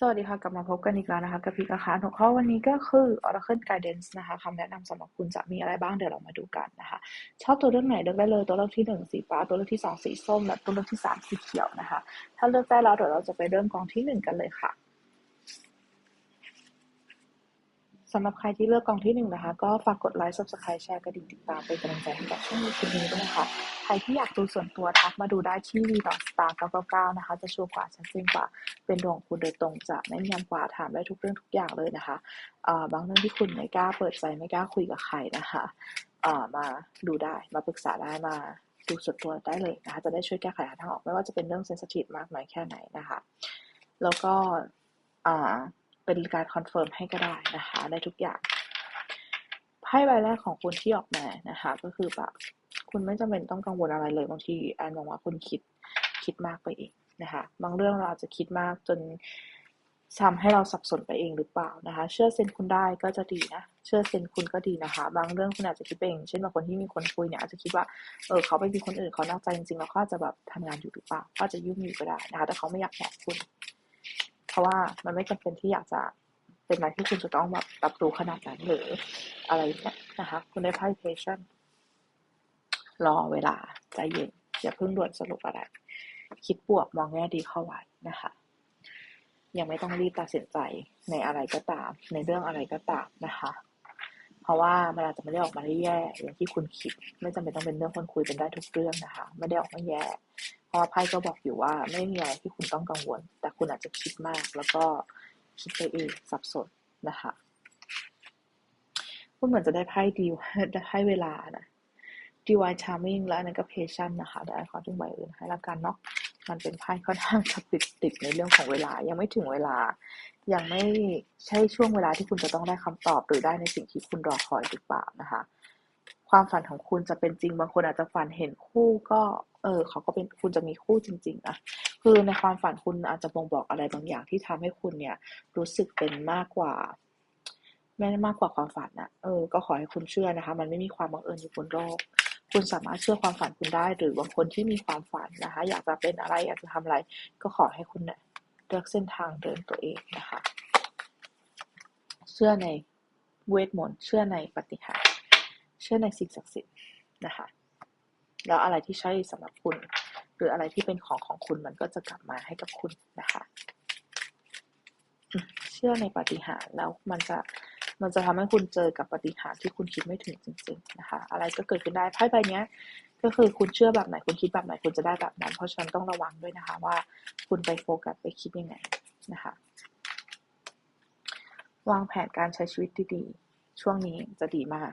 สวัสดีค่ะ กลับมาพบกันอีกแล้วนะคะ กับพี่กระคาหัวข้อวันนี้ก็คือ Oracle Guidance นะคะคำแนะนำสำหรับคุณจะมีอะไรบ้างเดี๋ยวเรามาดูกันนะคะ ชอบตัวเลือกไหนเลือกได้เลยตัวเลือกที่หนึ่งสีฟ้า ตัวเลือกที่สองสีส้ม และตัวเลือกที่สามสีเขียวนะคะ ถ้าเลือกได้แล้วเดี๋ยวเราจะไปเริ่มกองที่หนึ่งกันเลยค่ะ สำหรับใครที่เลือกกองที่หนึ่งนะคะ ก็ฝากกดไลค์ subscribe แชร์กระดิ่งติดตามเป็นกำลังใจให้กับช่องยูทูบนี้ด้วยนะคะใครที่อยากดูส่วนตัวทักมาดูได้ที่ v star 999นะคะ จะชัวร์กว่าชัดเจนกว่า เป็นดวงคุณโดยตรงจะแม่นยำกว่าถามได้ทุกเรื่องทุกอย่างเลยนะคะบางเรื่องที่คุณไม่กล้าเปิดใจไม่กล้าคุยกับใครนะคะมาดูได้มาปรึกษาได้มาดูส่วนตัวได้เลยนะคะ จะได้ช่วยแก้ไขหาทางออกไม่ว่าจะเป็นเรื่องเซนซิทีฟมากน้อยแค่ไหนนะคะ แล้วก็อ่า เป็นการคอนเฟิร์มให้ก็ได้นะคะได้ทุกอย่างไพ่ใบแรกของคุณที่ออกมานะคะ ก็คือแบบคุณไม่จำเป็นต้องกังวลอะไรเลยบางทีแอนมองว่าคุณคิดคิดมากไปเองนะคะบางเรื่องเราอาจจะคิดมากจนทำให้เราสับสนไปเองหรือเปล่านะคะ เชื่อเซนคุณได้ก็จะดีนะ เชื่อเซนคุณก็ดีนะคะ บางเรื่องคุณอาจจะคิดเอง เช่นบางคนที่มีคนคุยเนี่ยอาจจะคิดว่า เออเขาไปมีคนอื่นเขานอกใจจริงๆแล้วเขาจะแบบทำงานอยู่หรือเปล่าก็จะยุ่งอยู่ก็ได้นะคะ แต่เขาไม่อยากบอกคุณ ราะว่ามันไม่จำเป็นที่อยากจะเป็นอะไรที่คุณจะต้องแบบรับรู้ขนาดนั้นหรืออะไรเนี่ยนะคะ คุณได้ไพ่เพชชั่นรอเวลาใจเย็นอย่าเพิ่งด่วนสรุปอะไร คิดบวกมองแง่ดีเข้าไว้นะคะ ยังไม่ต้องรีบตัดสินใจในอะไรก็ตาม ในเรื่องอะไรก็ตามนะคะ เพราะว่ามันอาจจะไม่ได้ออกมาได้แย่อย่างที่คุณคิด ไม่จำเป็นต้องเป็นเรื่องคนคุยเป็นได้ทุกเรื่องนะคะ ไม่ได้ออกมาแย่ ราะไพ่ก็บอกอยู่ว่าไม่มีอะไรที่คุณต้องกังวล แต่คุณอาจจะคิดมาก แล้วก็คิดไปเองสับสนนะคะคุณเหมือนจะได้ไพ่ดีได้ไพ่เวลานะดีวายชาร์มิ่งแล้วนั่นก็เพชันนะคะได้ขอถึงใบอื่นให้ละกันเนาะมันเป็นไพ่ค่อนข้างจะติดติดในเรื่องของเวลา ยังไม่ถึงเวลา ยังไม่ใช่ช่วงเวลาที่คุณจะต้องได้คำตอบหรือได้ในสิ่งที่คุณรอคอยหรือเปล่านะคะ ความฝันของคุณจะเป็นจริงบางคนอาจจะฝันเห็นคู่ก็ เออเขาก็เป็นคุณจะมีคู่จริงๆนะคือในความฝันคุณอาจจะบ่งบอกอะไรบางอย่างที่ทำให้คุณเนี่ย รู้สึกเป็นมากกว่าไม่มากกว่าความฝันนะเออ ก็ขอให้คุณเชื่อนะคะ มันไม่มีความบังเอิญอยู่บนโลก คุณสามารถเชื่อความฝันคุณได้ หรือบางคนที่มีความฝันนะคะ อยากจะเป็นอะไร อยากจะทำอะไร ก็ขอให้คุณเนี่ยเลือกเส้นทางเดินตัวเองนะคะ เชื่อในเวทมนต์ เชื่อในปฏิหาร เชื่อในสิ่งศักดิ์สิทธิ์นะคะ แล้วอะไรที่ใช่สำหรับคุณ หรืออะไรที่เป็นของของคุณมันก็จะกลับมาให้กับคุณนะคะเชื่อในปฏิหารแล้วมันจะมันจะทำให้คุณเจอกับปฏิหารที่คุณคิดไม่ถึงจริง ๆ นะคะ อะไรก็เกิดขึ้นได้ไพ่ใบนี้ก็คือคุณเชื่อแบบไหนคุณคิดแบบไหนคุณจะได้แบบนั้น เพราะฉะนั้นต้องระวังด้วยนะคะว่าคุณไปโฟกัสไปคิดยังไงนะคะวางแผนการใช้ชีวิตดีๆ ช่วงนี้จะดีมาก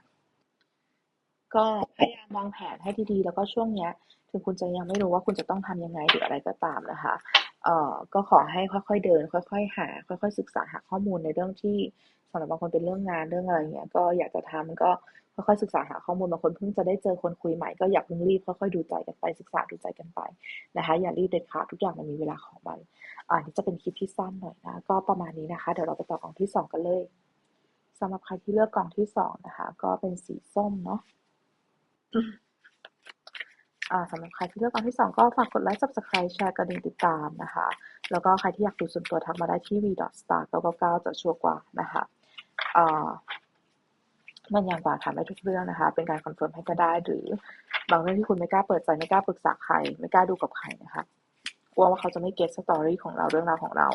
ก็พยายามวางแผนให้ดีๆ แล้วก็ช่วงเนี้ย ถึงคุณจะยังไม่รู้ว่าคุณจะต้องทำยังไงหรืออะไรก็ตามนะคะ เอ่อ ก็ขอให้ค่อยๆเดิน ค่อยๆหา ค่อยๆศึกษาหาข้อมูลในเรื่องที่สำหรับบางคนเป็นเรื่องงานเรื่องอะไรเงี้ย ก็อยากจะทำก็ค่อยๆศึกษาหาข้อมูลบางคนเพิ่งจะได้เจอคนคุยใหม่ก็อย่าเพิ่งรีบค่อยๆดูใจกันไปศึกษาดูใจกันไปนะคะอย่ารีบเด็ดขาดทุกอย่างมันมีเวลาของมันอันนี้จะเป็นคลิปที่สั้นหน่อยนะก็ประมาณนี้นะคะ เดี๋ยวเราไปต่อกล่องที่สองกันเลยสำหรับใครที่เลือกกล่องที่สองนะคะ ก็เป็นสีส้มเนาะ สำหรับใครที่เลือกอันที่สองก็ฝากกดไลค์ subscribe แชร์กระดิ่งติดตามนะคะ แล้วก็ใครที่อยากดูส่วนตัวทักมาได้ที่ v star 999 จะชัวร์กว่านะคะมันยังกว่าถามได้ทุกเรื่องนะคะ เป็นการคอนเฟิร์มให้ก็ได้ หรือบางเรื่องที่คุณไม่กล้าเปิดใจไม่กล้าปรึกษาใคร ไม่กล้าดูกับใครนะคะกลัวว่าเขาจะไม่เก็ตสตอรี่ของเราเรื่องราวของเรา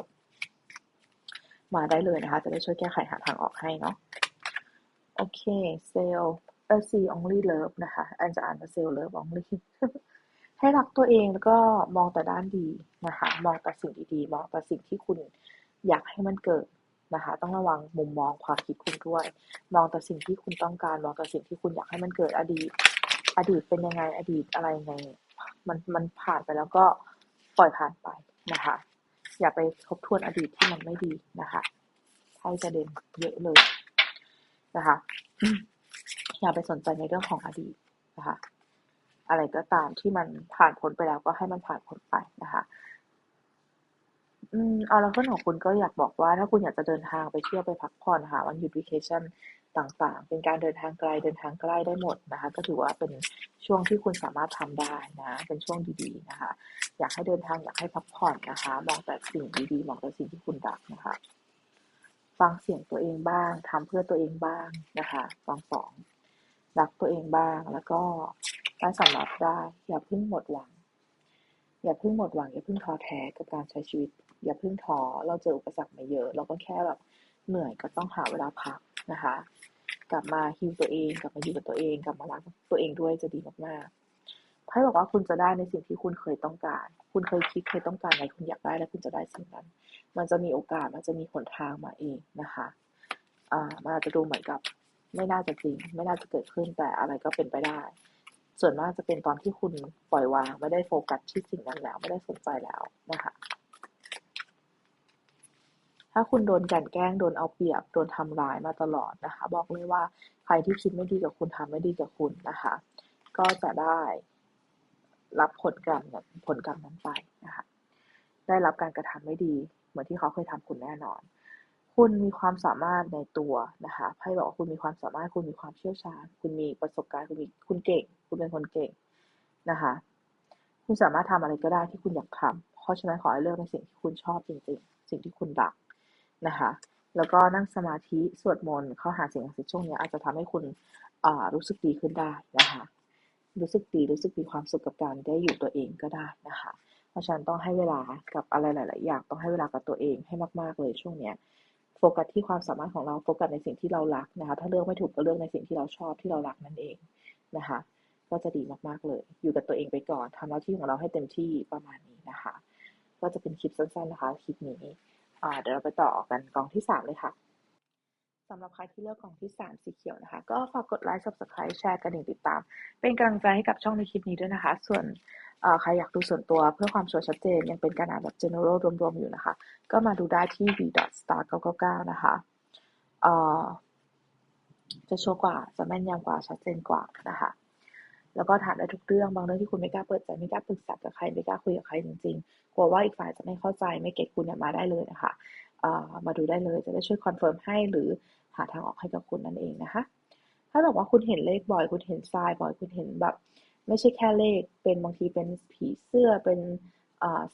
มาได้เลยนะคะ จะได้ช่วยแก้ไขหาทางออกให้เนาะโอเคเซล เออ see only love นะคะอันจะอ่านว่า sell love only ให้รักตัวเองแล้วก็มองแต่ด้านดีนะคะ มองแต่สิ่งดีๆ มองแต่สิ่งที่คุณอยากให้มันเกิดนะคะ ต้องระวังมุมมองความคิดคุณด้วย มองแต่สิ่งที่คุณต้องการ มองแต่สิ่งที่คุณอยากให้มันเกิดอดีต อดีตเป็นยังไง อดีตอะไรยังไง มันมันผ่านไปแล้วก็ปล่อยผ่านไปนะคะ อย่าไปทบทวนอดีตที่มันไม่ดีนะคะไพ่จะเด่นเยอะเลยนะคะ อย่าไปสนใจในเรื่องของอดีตนะคะ อะไรก็ตามที่มันผ่านพ้นไปแล้วก็ให้มันผ่านพ้นไปนะคะอืมเอาล้วเพื่อนของคุณก็อยากบอกว่า ถ้าคุณอยากจะเดินทางไปเที่ยวไปพักผ่อนหาวันหยุดวิเคชั่นต่างๆ เป็นการเดินทางไกลเดินทางใกล้ได้หมดนะคะ ก็ถือว่าเป็นช่วงที่คุณสามารถทำได้นะ เป็นช่วงดีๆนะคะ อยากให้เดินทางอยากให้พักผ่อนนะคะ มองแต่สิ่งดีๆ มองแต่สิ่งที่คุณรักนะคะ ฟังเสียงตัวเองบ้างทำเพื่อตัวเองบ้างนะคะกองสองรักตัวเองบ้างแล้วก็ได้สำรับได้ อย่าเพิ่งหมดหวัง อย่าเพิ่งหมดหวัง อย่าเพิ่งท้อแท้กับการใช้ชีวิต อย่าเพิ่งท้อเราเจออุปสรรคมาเยอะ เราก็แค่แบบเหนื่อยก็ต้องหาเวลาพักนะคะ กลับมาฮิวตัวเอง กลับมาอยู่กับตัวเอง กลับมารักตัวเองด้วยจะดีมากๆ ไพ่บอกว่าคุณจะได้ในสิ่งที่คุณเคยต้องการ คุณเคยคิดเคยต้องการอะไรคุณอยากได้แล้วคุณจะได้สิ่งนั้น มันจะมีโอกาสมันจะมีหนทางมาเองนะคะอ่ามันอาจจะดูเหมือนกับ ไม่น่าจะจริง ไม่น่าจะเกิดขึ้นแต่อะไรก็เป็นไปได้ ส่วนมากจะเป็นตอนที่คุณปล่อยวางไม่ได้โฟกัสที่สิ่งนั้นแล้ว ไม่ได้สนใจแล้วนะคะถ้าคุณโดนกันแกล้งโดนเอาเปรียบโดนทำร้ายมาตลอดนะคะ บอกเลยว่าใครที่คิดไม่ดีกับคุณทำไม่ดีกับคุณนะคะ ก็จะได้ รับผลกรรมผลกรรมนั้นไปนะคะได้รับการกระทำไม่ดี เหมือนที่เขาเคยทำคุณแน่นอน คุณมีความสามารถในตัวนะคะไพ่บอกว่าคุณมีความสามารถคุณมีความเชี่ยวชาญ คุณมีประสบการณ์คุณมีคุณเก่ง คุณเป็นคนเก่งนะคะคุณสามารถทำอะไรก็ได้ที่คุณอยากทำเพราะฉะนั้นขอให้เลือกในสิ่งที่คุณชอบจริงๆ สิ่งที่คุณรักนะคะแล้วก็นั่งสมาธิสวดมนต์เข้าหาสิ่งศักดิ์สิทธิ์ช่วงนี้อาจจะทำให้คุณรู้สึกดีขึ้นได้นะคะ รู้สึกดีรู้สึกมีความสุขกับการได้อยู่ตัวเองก็ได้นะคะ เพราะฉะนั้นต้องให้เวลากับอะไรหลาย ๆ อย่างต้องให้เวลากับตัวเองให้มาก ๆ เลยช่วงเนี้ยโฟกัสที่ความสามารถของเราโฟกัสในสิ่งที่เรารักนะคะ ถ้าเลือกไม่ถูกก็เลือกในสิ่งที่เราชอบที่เรารักนั่นเองนะคะ ก็จะดีมากๆเลย อยู่กับตัวเองไปก่อนทำหน้าที่ของเราให้เต็มที่ประมาณนี้นะคะ ก็จะเป็นคลิปสั้น ๆ นะคะคลิปนี้เดี๋ยวเราไปต่อกันกองที่สามเลยค่ะ สำหรับใครที่เลือกกล่องที่ 3 สีเขียวนะคะ ก็ฝากกดไลค์ subscribe แชร์กระดิ่งติดตาม เป็นกำลังใจให้กับช่องในคลิปนี้ด้วยนะคะ ส่วนใครอยากดูส่วนตัวเพื่อความชัวร์ชัดเจน ยังเป็นการอ่านแบบ general รวมๆ อยู่นะคะ ก็มาดูได้ที่ v star 999นะคะจะชัวร์กว่าจะแม่นยำกว่าชัดเจนกว่านะคะ แล้วก็ถามได้ทุกเรื่องบางเรื่องที่คุณไม่กล้าเปิดใจไม่กล้าปรึกษากับใครไม่กล้าคุยกับใครจริงๆกลัวว่าอีกฝ่ายจะไม่เข้าใจไม่เก็ตคุณเนี่ยมาได้เลยนะคะมาดูได้เลยจะได้ช่วยคอนเฟิร์มให้หรือ หาทางออกให้กับคุณนั่นเองนะคะ ถ้าบอกว่าคุณเห็นเลขบ่อย คุณเห็นทรายบ่อย คุณเห็นแบบ ไม่ใช่แค่เลข เป็นบางทีเป็นผีเสื้อ เป็น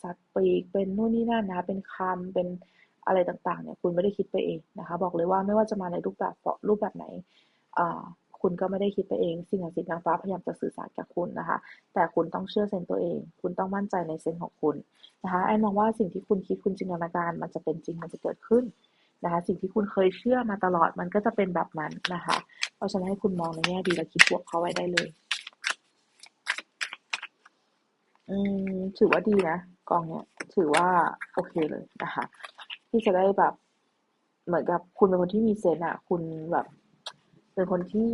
สัตว์ปีก เป็นนู่นนี่นั่นนะ เป็นคำเป็นอะไรต่างๆ เนี่ย คุณไม่ได้คิดไปเองนะคะ บอกเลยว่าไม่ว่าจะมาในรูปแบบรูปแบบไหนคุณก็ไม่ได้คิดไปเอง สิ่งศักดิ์สิทธิ์นางฟ้าพยายามจะสื่อสารกับคุณนะคะ แต่คุณต้องเชื่อเซนตัวเอง คุณต้องมั่นใจในเซนของคุณนะคะ ไอ้มองว่าสิ่งที่คุณคิดคุณจินตนาการ มันจะเป็นจริง มันจะเกิดขึ้น นะคะสิ่งที่คุณเคยเชื่อมาตลอดมันก็จะเป็นแบบนั้นนะคะ เพราะฉะนั้นให้คุณมองในแง่ดีและคิดบวกเขาไว้ได้เลยอืมถือว่าดีนะกองเนี้ยถือว่าโอเคเลยนะคะ ที่จะได้แบบเหมือนกับคุณเป็นคนที่มีเซนอะคุณแบบ เป็นคนที่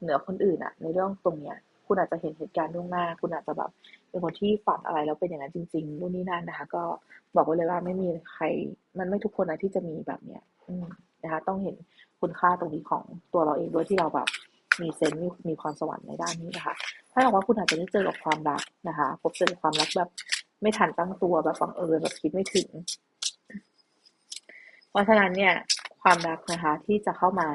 เหนือคนอื่นอะในเรื่องตรงเนี้ย คุณอาจจะเห็นเหตุการณ์ล่วงหน้า คุณอาจจะแบบเป็นคนที่ฝันอะไรแล้วเป็นอย่างนั้นจริงๆนู่นนี่นั่นนะคะ ก็บอกไว้เลยว่าไม่มีใคร มันไม่ทุกคนนะที่จะมีแบบเนี้ยนะคะ ต้องเห็นคุณค่าตรงนี้ของตัวเราเองด้วยที่เราแบบมีเซนต์มีมีความสวรรค์ในด้านนี้นะคะ ถ้าบอกว่าคุณอาจจะได้เจอกับความรักนะคะ พบเจอความรักแบบไม่ทันตั้งตัวแบบฟังเออแบบคิดไม่ถึง เพราะฉะนั้นเนี่ย ความรักนะคะที่จะเข้ามา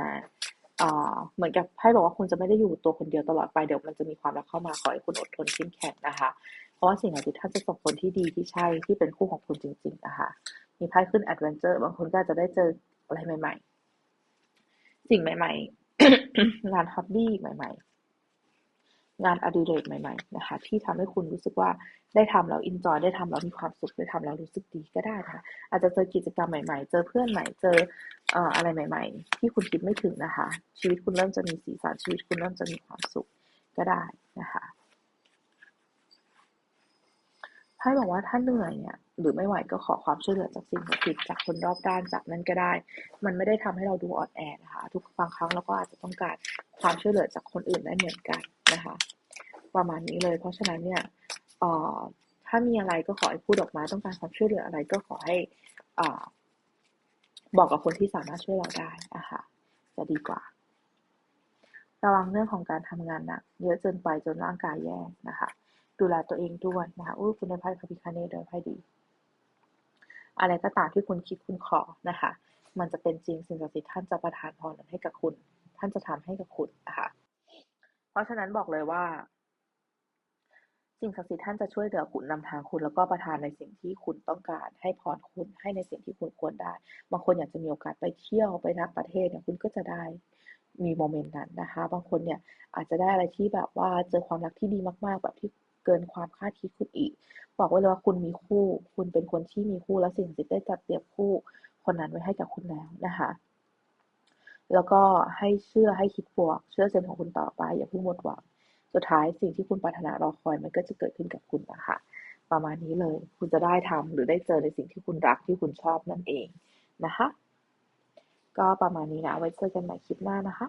เหมือนกับไพ่บอกว่าคุณจะไม่ได้อยู่ตัวคนเดียวตลอดไปเดี๋ยวมันจะมีความรักเข้ามาขอให้คุณอดทนเข้มแข็งนะคะ เพราะว่าสิ่งเหนที่ท่านจะส่งคนที่ดีที่ใช่ที่เป็นคู่ของคุณจริง ๆ นะคะ มีไพ่ขึ้นแอดเวนเจอร์บางคนก็จะได้เจออะไรใหม่ ๆ สิ่งใหม่ ๆ งานฮอบบี้ใหม่ ๆ งานอดิเรกใหม่ๆนะคะที่ทำให้คุณรู้สึกว่าได้ทำแล้วอินจอยได้ทำแล้วมีความสุขได้ทำแล้วรู้สึกดีก็ได้นะคะอาจจะเจอกิจกรรมใหม่ๆ เจอเพื่อนใหม่เจออะไรใหม่ ๆ ที่คุณคิดไม่ถึงนะคะ ชีวิตคุณเริ่มจะมีสีสันชีวิตคุณเริ่มจะมีความสุขก็ได้นะคะให้บอกว่าถ้าเหนื่อยเนี่ยหรือไม่ไหวก็ขอความช่วยเหลือจากสิ่งศักดิ์สิทธิ์จากคนรอบด้านจากนั้นก็ได้ มันไม่ได้ทำให้เราดูอ่อนแอนะคะ ทุกบางครั้งเราก็อาจจะต้องการความช่วยเหลือจากคนอื่นได้เหมือนกัน นะคะ ประมาณนี้เลย เพราะฉะนั้นเนี่ยถ้ามีอะไรก็ขอให้พูดออกมา ต้องการความช่วยเหลืออะไรก็ขอให้อบอกกับคนที่สามารถช่วยเราได้นะคะจะดีกว่า ระวังเรื่องของการทำงานหนักเยอะจนไปจนร่างกายแย่นะคะ ดูแลตัวเองด้วยนะคะอุ้ยคุณได้ไพ่พระพิคเนตด้วยไพ่ดี อะไรก็ตามที่คุณคิดคุณขอนะคะ มันจะเป็นจริงสิ่งศักดิ์สิทธิ์ท่านจะประทานพรให้กับคุณ ท่านจะทำให้กับคุณนะคะ เพราะฉะนั้นบอกเลยว่าสิ่งศักดิ์สิทธิ์ท่านจะช่วยเหลือคุณนำทางคุณแล้วก็ประทานในสิ่งที่คุณต้องการ ให้พรคุณให้ในสิ่งที่คุณควรได้ บางคนอยากจะมีโอกาสไปเที่ยวไปนักประเทศเนี่ยคุณก็จะได้มีโมเมนต์นั้นนะคะ บางคนเนี่ยอาจจะได้อะไรที่แบบว่าเจอความรักที่ดีมาก ๆ แบบที่เกินความคาดคิดคุณอีก บอกไว้เลยว่าคุณมีคู่ คุณเป็นคนที่มีคู่แล้วสิ่งศักดิ์สิทธิ์ได้จัดเตรียมคู่คนนั้นไว้ให้กับคุณแล้วนะคะ แล้วก็ให้เชื่อให้คิดบวก เชื่อเซนของคุณต่อไป อย่าเพิ่งหมดหวังสุดท้ายสิ่งที่คุณปรารถนารอคอยมันก็จะเกิดขึ้นกับคุณนะคะประมาณนี้เลย คุณจะได้ทำหรือได้เจอในสิ่งที่คุณรักที่คุณชอบนั่นเองนะคะ ก็ประมาณนี้นะไว้เจอกันใหม่คลิปหน้านะคะ